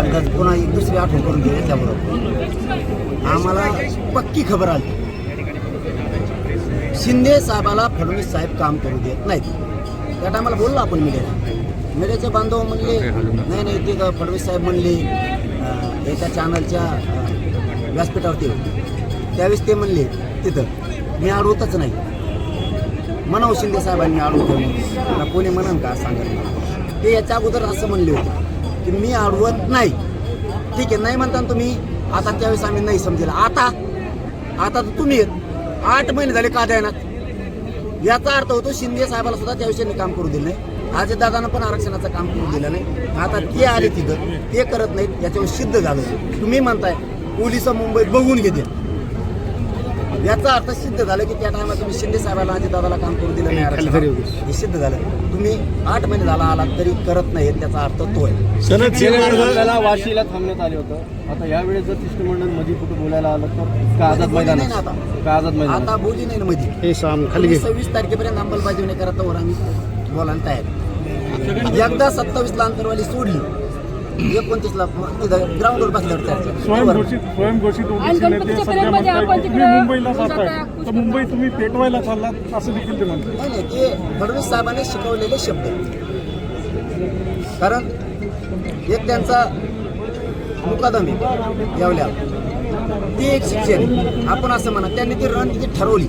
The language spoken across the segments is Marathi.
एकदाच पुन्हा एक दुसरी आठवण करून दिली त्याबरोबर. आम्हाला पक्की खबर आली. शिंदे साहेबाला फडणवीस साहेब काम करू देत नाहीत. त्या टायमाला बोललो आपण मीडियाला. मीडियाचे बांधव म्हणले नाही नाही ते फडणवीस साहेब म्हणले एका चॅनलच्या व्यासपीठावरती त्यावेळेस ते म्हणले तिथं मी अडवतच नाही. म्हणावं शिंदे साहेबांनी अडवतो मला कोणी म्हणन का सांगा ते याच्या अगोदर असं म्हणले होते. की मी अडवत नाही. ठीक आहे नाही म्हणता ना तुम्ही आता त्यावेळेस आम्ही नाही समजेल. आता आता तर तुम्ही आहेत. आठ महिने झाले का द्यायनात याचा अर्थ होतो शिंदे साहेबाला सुद्धा त्या काम करू दिलं नाही. आज दादानं पण आरक्षणाचं काम करू दिलं नाही. आता ते आले तिथं ते करत नाहीत याच्यावर सिद्ध झालं. तुम्ही म्हणताय पोलीस मुंबईत बघून घेते. याचा अर्थ सिद्ध झालं की त्या टायमाला तुम्ही शिंदे साहेबाला दादाला काम करू दिलं नाही. आरक्षण हे सिद्ध झालं. तुम्ही आठ महिने झाला आलात तरी करत नाही त्याचा अर्थ तो आहे. वाशीला थांबण्यात आले होतं. आता यावेळेस जर शिष्टमंडळमध्ये कुठे बोलायला आलं तर का आझाद बोलली नाही मैदानात ना आता. का आझाद मैदानात? आता बोली नाही ना मध्ये हे सव्वीस तारखेपर्यंत अंमलबजावणी करत वर आम्ही बोलायला तयार एकदा सत्तावीस ला अंतरवाली सोडली. एकोणतीस ला तिथं ग्राउंडवर बसल्यावर चर्चा स्वयंघोषित स्वयंघोषित आणि ओबीसी नेते गणपतीच्या सध्या पिरियडमध्ये म्हणताय आपण की तिकडे तुम्ही मुंबईला जाताय, जाताय तर मुंबई तुम्ही पेटवायला चाललात असं देखील ते म्हणतात. नाही नाही ते फडणवीस साहेबांनी शिकवलेले शब्द कारण एक त्यांचा मुकादम आहे यावल्या. ते एक शिक्षण आपण असं म्हणा त्यांनी ती रणनीती ठरवली.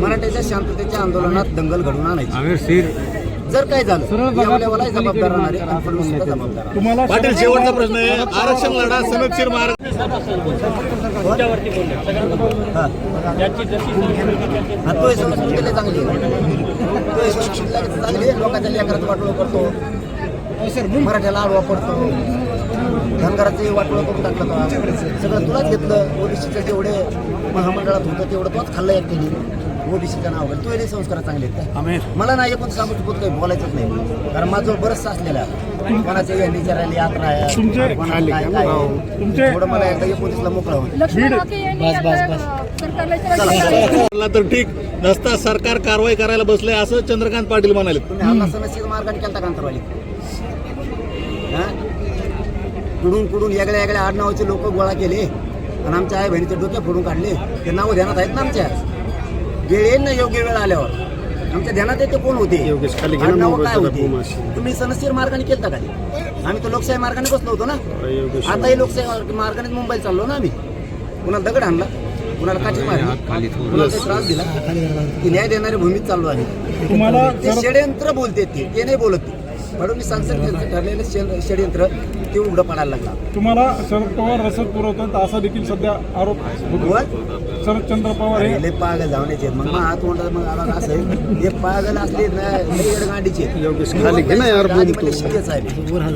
मराठ्याच्या शांततेच्या आंदोलनात दंगल घडवून आणायची. जर काय झालं जबाबदार राहणार पाटील शेवटचा प्रश्न आहे आरक्षण लढा हा. हा, तो हे संस्कृतीला चांगली आहे तो हे संस्कृतीला चांगली आहे लोकांच्या लेकरात करतो मराठ्याला आडवा पडतो धनगराचे वाटोळ करून टाकलं तो. सगळं तुलाच घेतलं ओबीसीचं जेवढे महामंडळात होतं तेवढं तोच खाल्लं एकट्याने ओबीसीचं नाव घाल. तो संस्कार चांगले आहेत का? मला नाही एकूण सांगू काही बोलायचंच नाही. कारण माझं बरंचसं असलेलं कोणाच्या यांनीच्या रॅली यात्रा आहे थोडं मला एकदा एकोणीसला मोकळा होईल. तर ठीक. नसता सरकार कारवाई करायला बसलंय असं चंद्रकांत पाटील म्हणाले तुम्ही हल्ला समस्येचा मार्गाने केलता कांतरवाली हा? कुडून कुडून वेगळ्या वेगळ्या आडनावाचे लोक गोळा केले. आणि आमच्या आई बहिणीचे डोके फोडून काढले. ते नाव ध्यानात आहेत ना आमच्या? वेळ येईल ना योग्य वेळ आल्यावर. आमच्या ध्यानात येते कोण होते? योगेश, खाली घे ना आडनावं मोबाईल काय होते. तुम्ही सनसीर मार्गाने केलता का ते? आम्ही तर लोकशाही मार्गाने बसलो होतो ना. आताही लोकशाही मार्ग- मार्गानेच मुंबईला चाललो ना आम्ही. कुणाला दगड आणला. कुणाला काठी मारली. कुणाला काही त्रास दिला. की न्याय देणाऱ्या भूमीत चाललो आम्ही तुम्हाला ते षडयंत्र बोलते ते. ते नाही बोलत ते. फडणवीस सांगतात त्यांचं ठरलेलं षड- षडयंत्र ते उघडं पडायला लागला. तुम्हाला शरद पवार रसद पुरवतात असा देखील सध्या आरोप शरदचंद्र पवार हे लय पागल जावण्याचे आहेत. मग हात मग आला असं. आहे. हे पागल असले ना गांडीचे. शिंदे साहेब.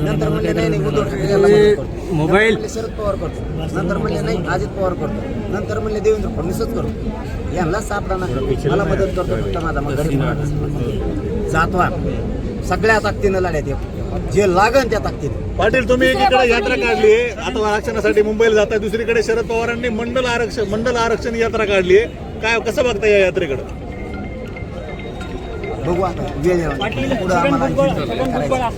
नंतर म्हणले नाही नाही उद्धव ठाकरे. मोबाईल. शरद पवार करतो. नंतर म्हणले नाही अजित पवार करतो. नंतर म्हणले देवेंद्र फडणवीसच करतो. यांना सापडा ना मला मदत करतो फक्त माझा मग गरीब. जातवा सगळ्या ताकदीनं लढ्यात येऊ. जे लागन त्या ताकदीने. पाटील तुम्ही एकीकडे यात्रा काढली आता आरक्षणासाठी मुंबईला जाताय. दुसरीकडे शरद पवारांनी मंडल आरक्षण मंडल आरक्षण यात्रा काढली काय कसं बघता या यात्रेकडे? बघू आता. वेळ. पुढं आम्हाला